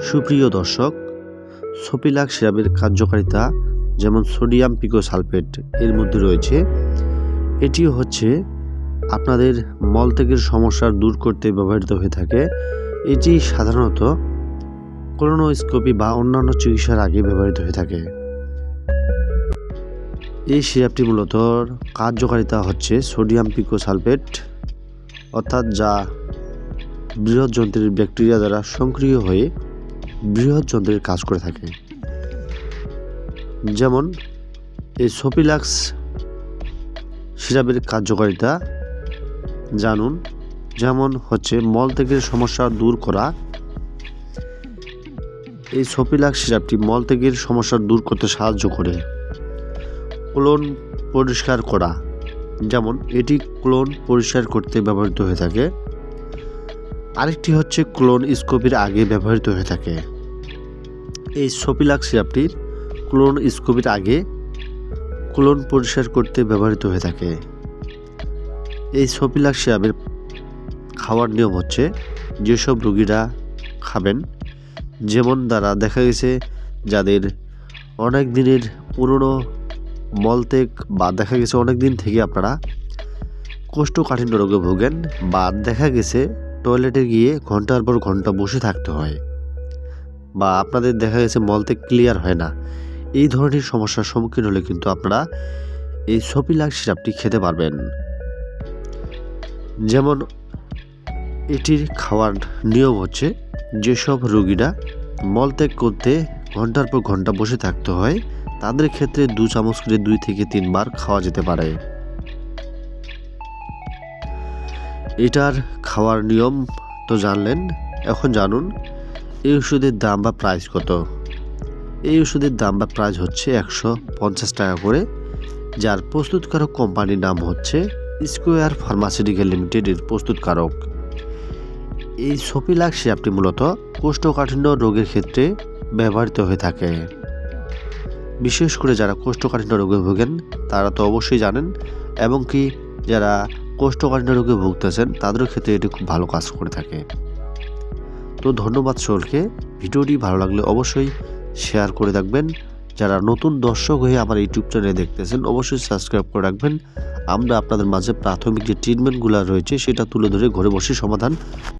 সুপ্রিয় দর্শক সোপিলাক সিরাপের কার্যকারিতা যেমন সোডিয়াম পিকোসালফেট এর মধ্যে রয়েছে এটি হচ্ছে আপনাদের মলত্যাগের সমস্যা দূর করতে ব্যবহৃত হয়ে থাকে। এটি সাধারণত কোলোনোস্কোপি বা অন্যান্য চিকিৎসার আগে ব্যবহৃত হয়ে থাকে। এই সিরাপটি মূলত কার্যকারিতা হচ্ছে সোডিয়াম পিকোসালফেট, অর্থাৎ যা বৃহৎ যন্ত্রের ব্যাকটেরিয়া দ্বারা সক্রিয় হয়ে বৃহৎ যন্ত্রের কাজ করে থাকে। যেমন, এই সোপিলাক্স সিরাপের কার্যকারিতা জানুন, যেমন হচ্ছে মলত্যাগের সমস্যা দূর করা। এই সোপিলাক্স সিরাপটি মলত্যাগের সমস্যা দূর করতে সাহায্য করে। ক্লোন পরিষ্কার করা, যেমন এটি ক্লোন পরিষ্কার করতে ব্যবহৃত হয়ে থাকে। আরেকটি হচ্ছে ক্লোন স্কোপির আগে ব্যবহৃত হয়ে থাকে। এই সোপিলাক সিরাপটির ক্লোন স্কোপির আগে ক্লোন পরিষ্কার করতে ব্যবহৃত হয়ে থাকে। এই সোপিলাক সিরাপের খাওয়ার নিয়ম হচ্ছে যেসব রুগীরা খাবেন, যেমন দ্বারা দেখা গেছে যাদের অনেক দিনের পুরনো মলত্যাগ বা দেখা গেছে অনেক দিন থেকে আপনারা কোষ্ঠকাঠিন্য রোগে ভোগেন বা দেখা গেছে টয়লেটে গিয়ে ঘণ্টার পর ঘণ্টা বসে থাকতে হয়। বা আপনাদের দেখা গেছে মলত্যাগ ক্লিয়ার হয় না। এই ধরনের সমস্যার সম্মুখীন হলে কিন্তু আপনারা এই সপিলাক সিরাপটি খেতে পারবেন। যেমন এটির খাওয়ার নিয়ম হচ্ছে, যেসব রোগীরা মলত্যাগ করতে ঘণ্টার পর ঘণ্টা বসে থাকতে হয়, তাদের ক্ষেত্রে দু চামচ করে দুই থেকে তিনবার খাওয়া যেতে পারে। এটার খাওয়ার নিয়ম তো জানলেন, এখন জানুন এই ওষুধের দাম বা প্রাইস কত? এই ওষুধের দাম বা প্রাইস হচ্ছে একশো পঞ্চাশ টাকা করে, যার প্রস্তুতকারক কোম্পানির নাম হচ্ছে স্কোয়ার ফার্মাসিউটিক্যাল লিমিটেডের প্রস্তুতকারক। এই সোপিলাক সিরাপটি মূলত কোষ্ঠকাঠিন্য রোগের ক্ষেত্রে ব্যবহৃত হয়ে থাকে। বিশেষ করে যারা কোষ্ঠকাঠিন্য রোগে ভোগেন, তারা তো অবশ্যই জানেন, এবং কি যারা কোষ্ঠকাঠিন্য রোগে ভুগতেছেন তাদের ক্ষেত্রে এটি খুব ভালো কাজ করে থাকে। তো ধন্যবাদ সকলকে। ভিডিওটি ভালো লাগলে অবশ্যই শেয়ার করে রাখবেন। যারা নতুন দর্শক হয়ে আমার ইউটিউব চ্যানেলে দেখতেছেন, অবশ্যই সাবস্ক্রাইব করে রাখবেন। আমরা আপনাদের মাঝে প্রাথমিক যে ট্রিটমেন্টগুলো রয়েছে, সেটা তুলে ধরে ঘরে বসে সমাধান